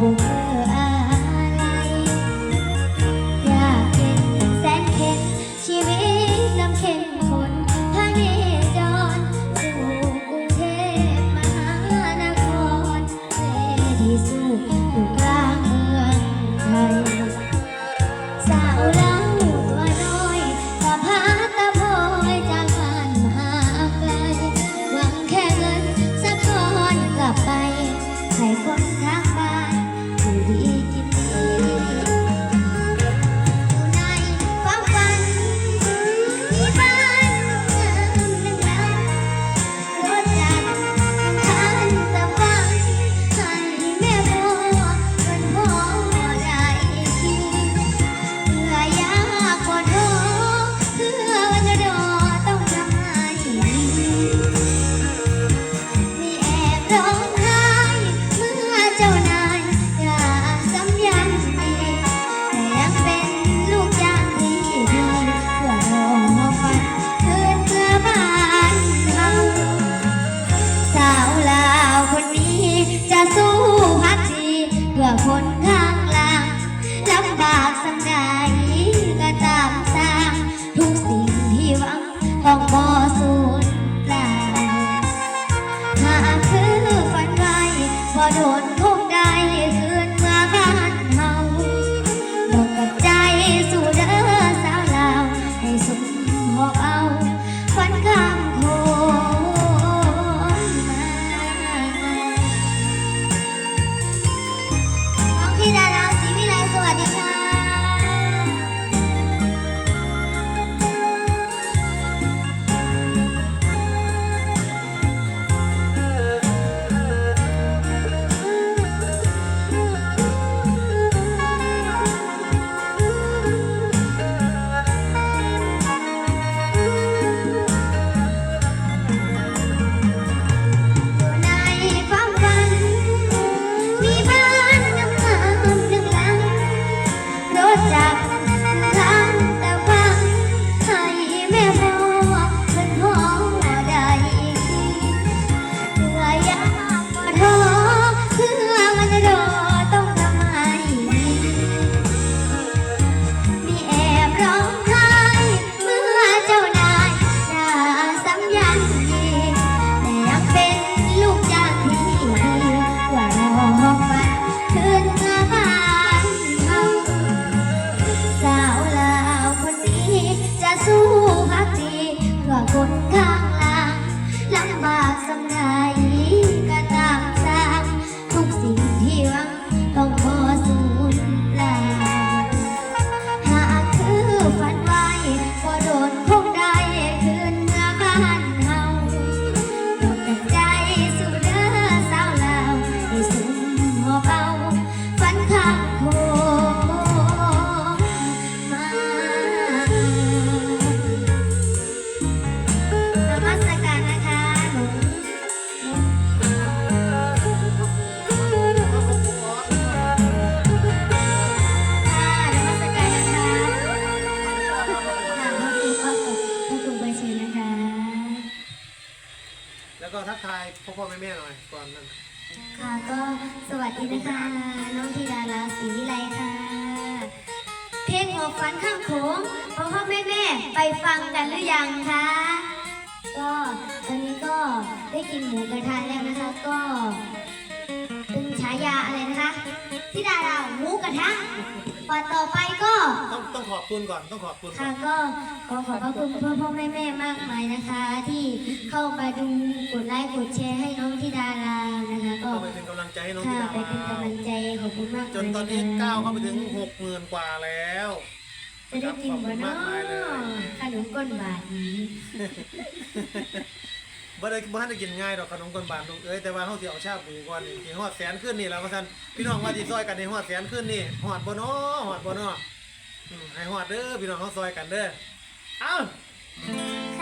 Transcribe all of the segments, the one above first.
Oh, บฝันข้ามโขงพ่อพ่อแม่แม่ไปฟังกันหรือยังคะ ก็ตอนนี้ก็ได้กินหมูกระทะแล้วนะคะก็ เป็นฉายาอะไรนะคะธิดาราหมูกระทะพอต่อไปก็ ต้องต้องขอบคุณก่อนต้องขอบคุณก่ค่ะอนก็ขอขอบพระคุณพ่อพ่อแม่แม่มากมายนะคะ ที่เข้ามาดูกดไลค์กดแชร์ให้น้องธิดารานะคะก็ก็ไปเป็นกำลังใจให้น้องค่ะธิดาไปเป็นกำลังใจขอบคุณมากจนตอนนี้ก้าวเข้าไปถึงหกหมื่นกว่าแล้ว จะได้กินบ่เนาะขนมก้นบาทนี้บ่ได้บ่ทันได้กินง่ายดอกขนมก้นบาทลูกเอ้ยแต่ว่าเฮาสิเอาชาบูก่อนนี่กิฮอดแสนขึ้นนี่แล้วว่าซั่นพี่น้องว่าสิซอยกันในฮอดแสนขึ้นนี่ฮอดบ่เนาะฮอดบ่นาะอืมให้ฮอดเด้อพี่น้องเฮาซอยกันเด้อเอ้า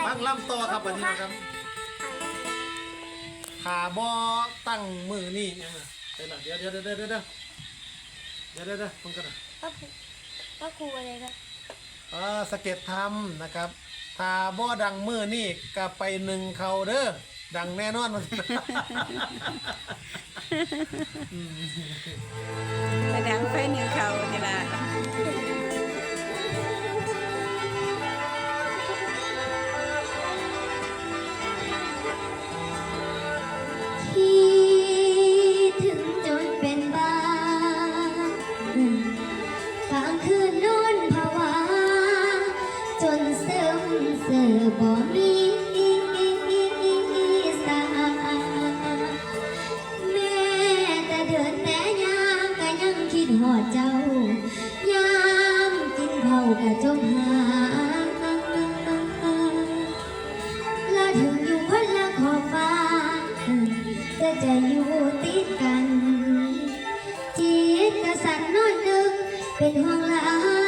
ฟังลำต่อครับวันนี้นะครับขาบ่ตั้งมือนี่ยังเดี๋ยวเดี๋ยวเดี๋ยวเดี๋ยวเดี๋ยวเดี๋ยวเดี๋ยวเพิ่นกันนะพระครูพระครูอะไรครับ เออสะเก็ดทำนะครับถ้าบ่ดังมือนี่ก็ไปหนึ่งเขาเด้อดังแน่นอนกระดังไฟหนึ่งเขานี่ล่ะ อยู่ติดกัน จิตกระสันนอนนึกเป็นห่วงหลาย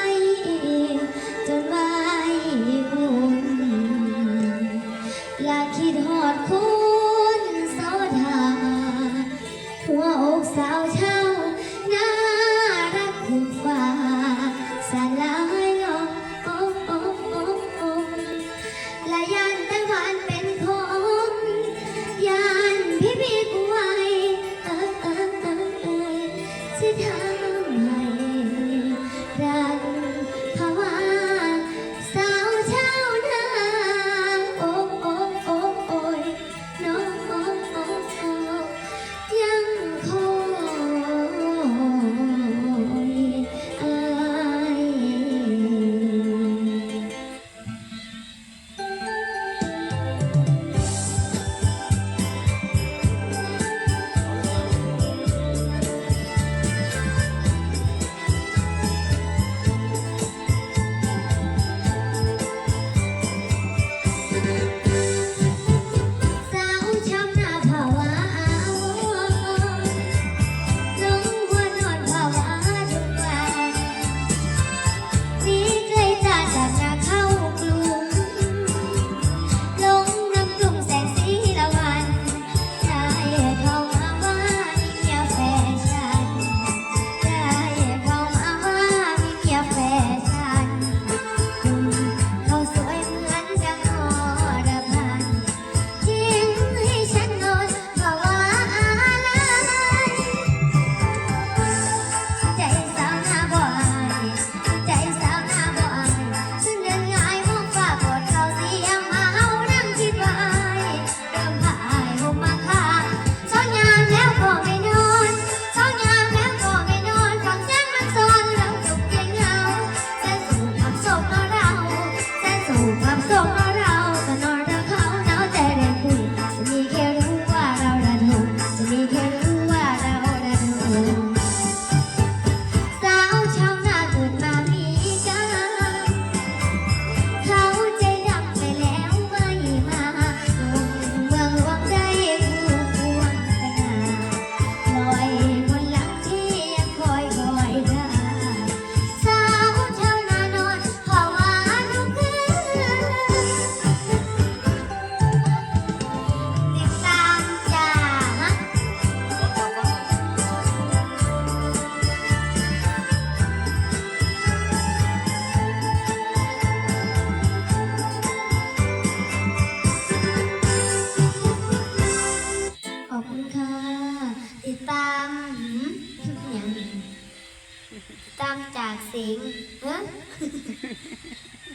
ตั้งจากสิงห์ฮะ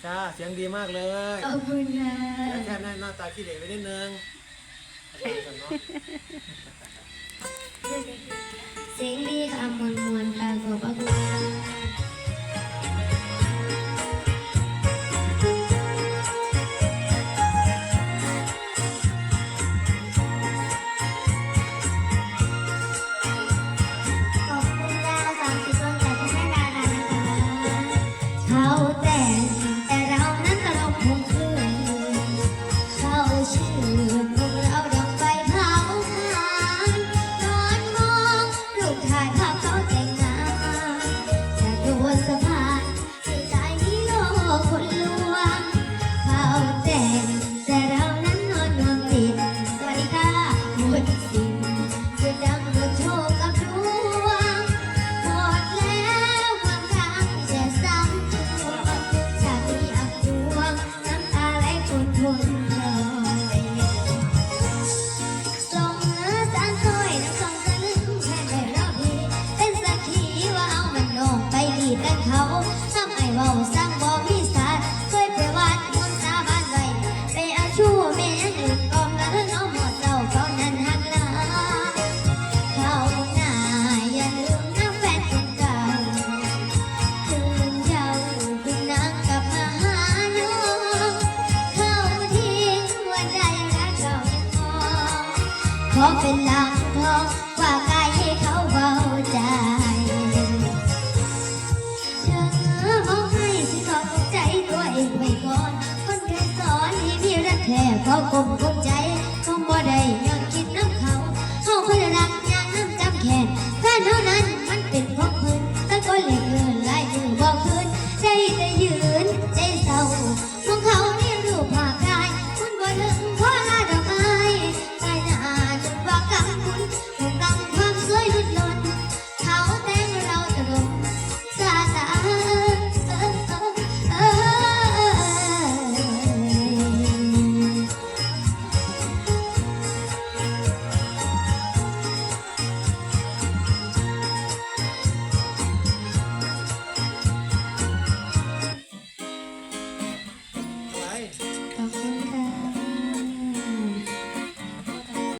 จ้าเสียงดีมากเลยขอบคุณนะแต่แค่หน้าตาขี้เหร่ไปนิดนึงเสียงดีค่ะมวลมวลค่ะขอบคุณ Mustafa เป็นหลังทองว่ากายให้เขาเบาใจเธอมองให้สิขอบใจตัวเองไว้ก่อน คนเคยสอนให้พี่รักแท้เขากลกล